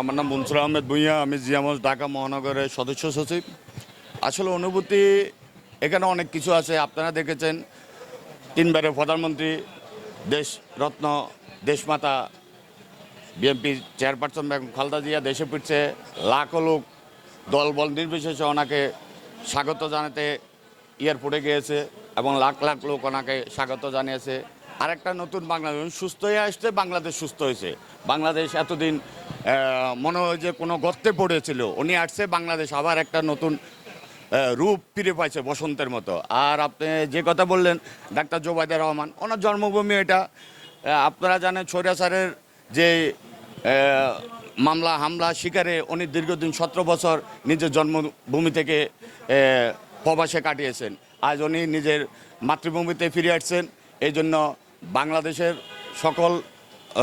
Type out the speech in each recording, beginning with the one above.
আমার নাম মনসুর আহমেদ ভুঁইয়া, আমি জিয়ামজ ঢাকা মহানগরের সদস্য সচিব। আসলে অনুভূতি এখানে অনেক কিছু আছে, আপনারা দেখেছেন। তিনবারের প্রধানমন্ত্রী, দেশ রত্ন দেশমাতা বিএনপি চেয়ারপারসন বেগম খালদা জিয়া, দেশে ফিরছে লাখো লোক দলবল নির্বিশেষে ওনাকে স্বাগত জানাতে এয়ারপোর্টে গিয়েছে এবং লাখ লাখ লোক ওনাকে স্বাগত জানিয়েছে। আরেকটা নতুন বাংলাদেশ সুস্থ হয়ে আসছে বাংলাদেশ সুস্থ হয়েছে। বাংলাদেশ এতদিন মনে হয় যে কোনো গর্তে পড়েছিল। উনি আসছে বাংলাদেশ, আবার একটা নতুন রূপ ফিরে পাইছে বসন্তের মতো। আর আপনি যে কথা বললেন, ডাক্তার জোবায়দা রহমান, ওনার জন্মভূমি এটা। আপনারা জানেন ছৈরাচারের যে মামলা, হামলা, শিকারে উনি দীর্ঘদিন সতেরো বছর নিজের জন্মভূমি থেকে প্রবাসে কাটিয়েছেন। আজ উনি নিজের মাতৃভূমিতে ফিরে আসছেন। এই জন্য বাংলাদেশের সকল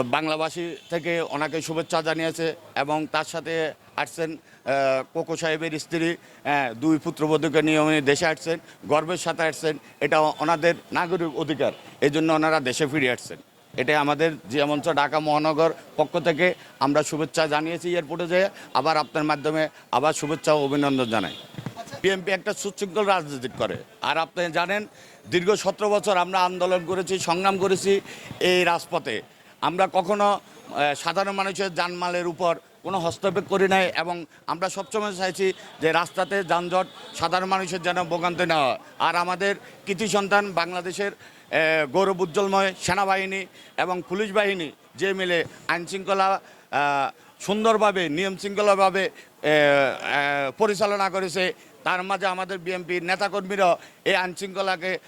বাংলাভাষী থেকে ওনাকে শুভেচ্ছা জানিয়েছে এবং তার সাথে আসছেন কোকো সাহেবের স্ত্রী আহ, দুই পুত্রবধূকে নিয়ে দেশে আসছেন গর্বের সাথে আসছেন এটা ওনাদের নাগরিক অধিকার এই জন্য ওনারা দেশে ফিরে আসছেন। এটা আমাদের জিয়া মঞ্চ ঢাকা মহানগর পক্ষ থেকে আমরা শুভেচ্ছা জানিয়েছি এয়ারপোর্টে যেয়ে আবার আপনার মাধ্যমে আবার শুভেচ্ছা ও অভিনন্দন জানাই। বিএনপি একটা সুশৃঙ্খল রাজনীতি করে। আর আপনি জানেন, দীর্ঘ সতেরো বছর আমরা আন্দোলন করেছি, সংগ্রাম করেছি এই রাজপথে। আমরা কখনো সাধারণ মানুষের জানমালের উপর কোনো হস্তক্ষেপ করি নাই এবং আমরা সবসময় চাইছি যে রাস্তাতে যানজট সাধারণ মানুষের যেন ভোগান্তি না হয়। আর আমাদের কৃতি সন্তান বাংলাদেশের গৌরব উজ্জ্বলময় সেনাবাহিনী এবং পুলিশ বাহিনী যে মিলে আইনশৃঙ্খলা সুন্দরভাবে, নিয়ম শৃঙ্খলাভাবে পরিচালনা করেছে তার মাঝে আমাদের বিএনপির নেতাকর্মীরা এই আইনশৃঙ্খলাকে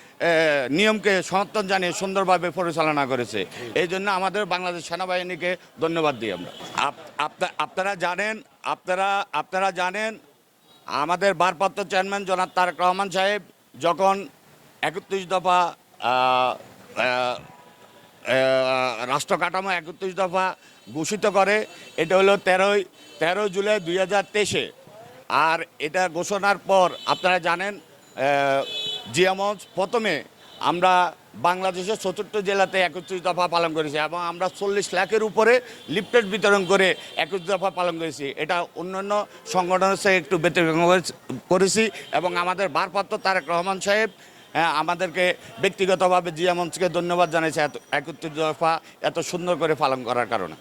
নিয়মকে সমর্থন জানিয়ে সুন্দরভাবে পরিচালনা করেছে। এই জন্য আমাদের বাংলাদেশ সেনাবাহিনীকে ধন্যবাদ দিই আমরা। আপ- আপনারা জানেন, আপনারা আপনারা জানেন, আমাদের ভারপ্রাপ্ত চেয়ারম্যান জনাব তারেক রহমান সাহেব যখন একত্রিশ দফা রাষ্ট্র কাঠামো একত্রিশ দফা ঘোষিত করে, এটা হলো তেরোই তেরো জুলাই দুই হাজার তেইশে। আর এটা ঘোষণার পর আপনারা জানেন জিয়ামঞ্চ প্রথমে আমরা বাংলাদেশের চতুর্থ জেলাতে একত্রিশ দফা পালন করেছি এবং আমরা চল্লিশ লাখের উপরে লিফটেড বিতরণ করে একত্রিশ দফা পালন করেছি। এটা অন্যান্য সংগঠনের সাথে একটু ব্যতিক্রম করেছি- এবং আমাদের ভারপ্রাপ্ত তারেক রহমান সাহেব আমাদেরকে ব্যক্তিগতভাবে জিয়া মঞ্চকে ধন্যবাদ জানাইছে এত, একত্রিশ দফা এত সুন্দর করে পালন করার কারণে।